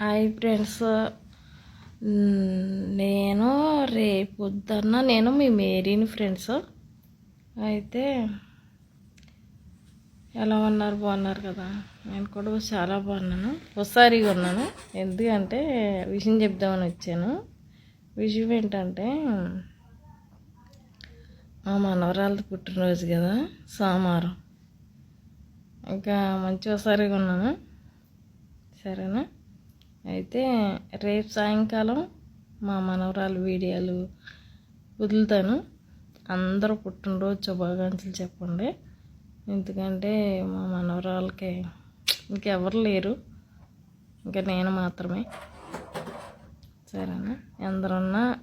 Hi friends. నేను రేపొద్దున్న నేను మీ మేరీని ఫ్రెండ్స్. అయితే ఎలా ఉన్నారు? బాగున్నారు కదా? నేను కూడా చాలా బాగున్నాను. ఒకసారిగా ఉన్నాను. ఎందుకంటే విషయం చెప్దామని వచ్చాను. విషయం ఏంటంటే మా మనవరాలది పుట్టినరోజు కదా సోమవారం. ఇంకా మంచి ఒకసారిగా ఉన్నాను. సరేనా? అయితే రేపు సాయంకాలం మా మనవరాలు వీడియోలు వదులుతాను. అందరూ పుట్టినరోజు శుభాకాంక్షలు చెప్పండి. ఎందుకంటే మా మనవరాలకి ఇంకెవరు లేరు. ఇంకా నేను మాత్రమే. సరేనా? ఎందరున్నా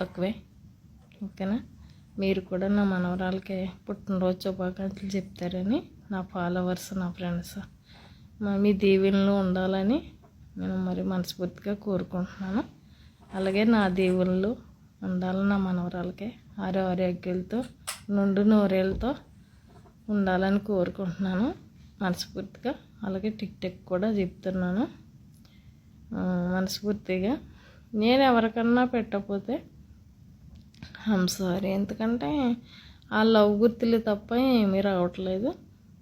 తక్కువే. ఓకేనా? మీరు కూడా నా మనవరాలకి పుట్టినరోజు శుభాకాంక్షలు చెప్తారని నా ఫాలోవర్స్ నా ఫ్రెండ్స్ మీ దీవెనలు ఉండాలని నేను మరి మనస్ఫూర్తిగా కోరుకుంటున్నాను. అలాగే నా దేవుళ్ళు ఉండాలని నా మనవరాలకే ఆరో ఆరోగ్యాలతో నుండు నోరేళ్ళతో ఉండాలని కోరుకుంటున్నాను. మనస్ఫూర్తిగా అలాగే టిక్ టిక్ కూడా చెప్తున్నాను. మనస్ఫూర్తిగా. నేను ఎవరికన్నా పెట్టకపోతే ఐమ్ సారీ ఎందుకంటే ఆ లవ్ గుర్తులు తప్ప ఏమీ రావట్లేదు.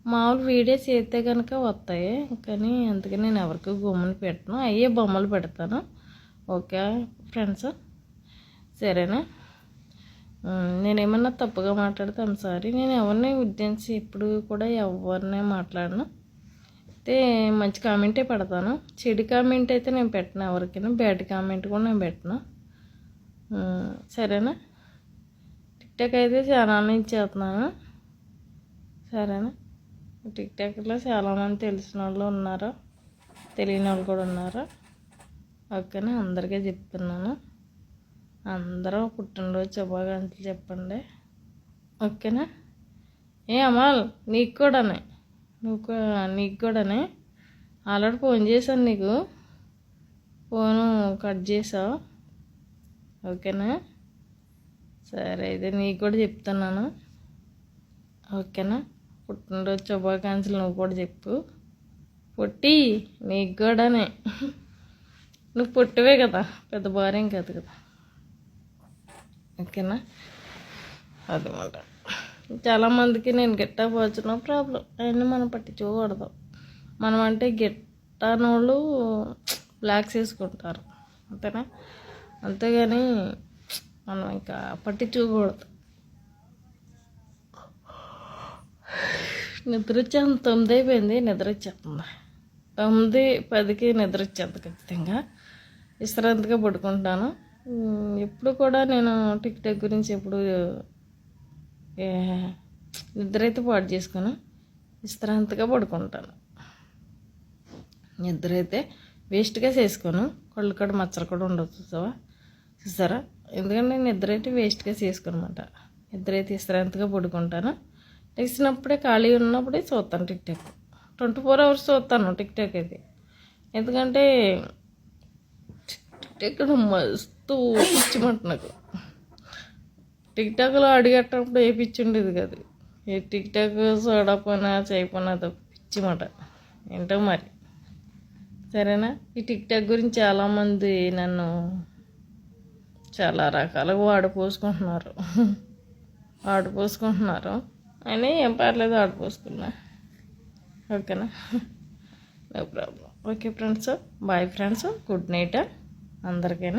మామూలు వీడియోస్ చేస్తే కనుక వస్తాయి. కానీ అందుకని నేను ఎవరికి గుమ్మని పెట్టను. అయ్యే బొమ్మలు పెడతాను. Okay friends? సరేనా? నేనేమన్నా తప్పుగా మాట్లాడతాను సారీ. నేను ఎవరిని ఉద్దేశించి ఇప్పుడు కూడా ఎవరినే మాట్లాడను. అయితే మంచి కామెంటే పెడతాను. చెడు కామెంట్ అయితే నేను పెట్టను ఎవరికైనా. బ్యాడ్ కామెంట్ కూడా నేను పెట్టను. సరేనా? టిక్టాక్ అయితే చాలా నుంచి చేస్తున్నాను. సరేనా? టిక్టాక్లో చాలామంది తెలిసిన వాళ్ళు ఉన్నారు? తెలియని వాళ్ళు కూడా ఉన్నారు? ఓకేనా అందరికీ చెప్తున్నాను. అందరూ పుట్టినరోజు శుభాకాంక్షలు చెప్పండి. ఓకేనా? ఏ అమ్మాల్ నీకు కూడానే. నువ్వు నీకు కూడానే. ఆల్రెడీ ఫోన్ చేశాను నీకు. ఫోను కట్ చేసావు. ఓకేనా? సరే అయితే నీకు కూడా చెప్తున్నాను. ఓకేనా? పుట్టినరోజు శుభాకాంక్షలు నువ్వు కూడా చెప్పు. పుట్టి నీకు కూడానే నువ్వు పుట్టివే కదా పెద్ద భార్యం కాదు కదా. ఓకేనా? అదనమాట చాలామందికి నేను గిట్టా గిట్టకపోవచ్చు ప్రాబ్లం. అవన్నీ మనం పట్టించుకోకూడదు. మనం అంటే గిట్టనోళ్ళు బ్లాక్స్ వేసుకుంటారు అంతేనా? అంతేగాని మనం ఇంకా పట్టించుకోకూడదు. నిద్ర వచ్చేంత తొమ్మిది అయిపోయింది నిద్ర వచ్చేస్తుంది తొమ్మిది పదికి నిద్ర వచ్చేది ఖచ్చితంగా. విశ్రాంతిగా పడుకుంటాను. ఎప్పుడు కూడా నేను టిక్ టాక్ గురించి ఎప్పుడు నిద్ర అయితే పాటు చేసుకుని విశ్రాంతిగా పడుకుంటాను. నిద్ర అయితే వేస్ట్గా చేసుకోను. కళ్ళు కూడా మచ్చలు కూడా ఉండవచ్చు చూసావా? చూసారా? ఎందుకంటే నిద్ర అయితే వేస్ట్గా చేసుకోనమాట. నిద్ర అయితే విశ్రాంతిగా పడుకుంటాను. లేచినప్పుడే ఖాళీ ఉన్నప్పుడే చూస్తాను TikTok. Twenty four hours చూస్తాను టిక్ టాక్ ఎందుకంటే టిక్ టాక్ మస్తు పిచ్చిమంట నాకు. టిక్ టాక్లో అడిగేటప్పుడు ఏ పిచ్చి ఉండేది కాదు. ఏ టిక్ టాక్ చూడకపోయినా చేయకపోయినా పిచ్చిమాట. ఏంటో మరి. సరేనా? ఈ టిక్ టాక్ గురించి చాలామంది నన్ను చాలా రకాలుగా వాడిపోసుకుంటున్నారు. వాడిపోసుకుంటున్నారు. అని ఏం పర్లేదు ఆడిపోసుకున్నా ఓకేనా? No problem okay friends boyfriends good night అందరికీ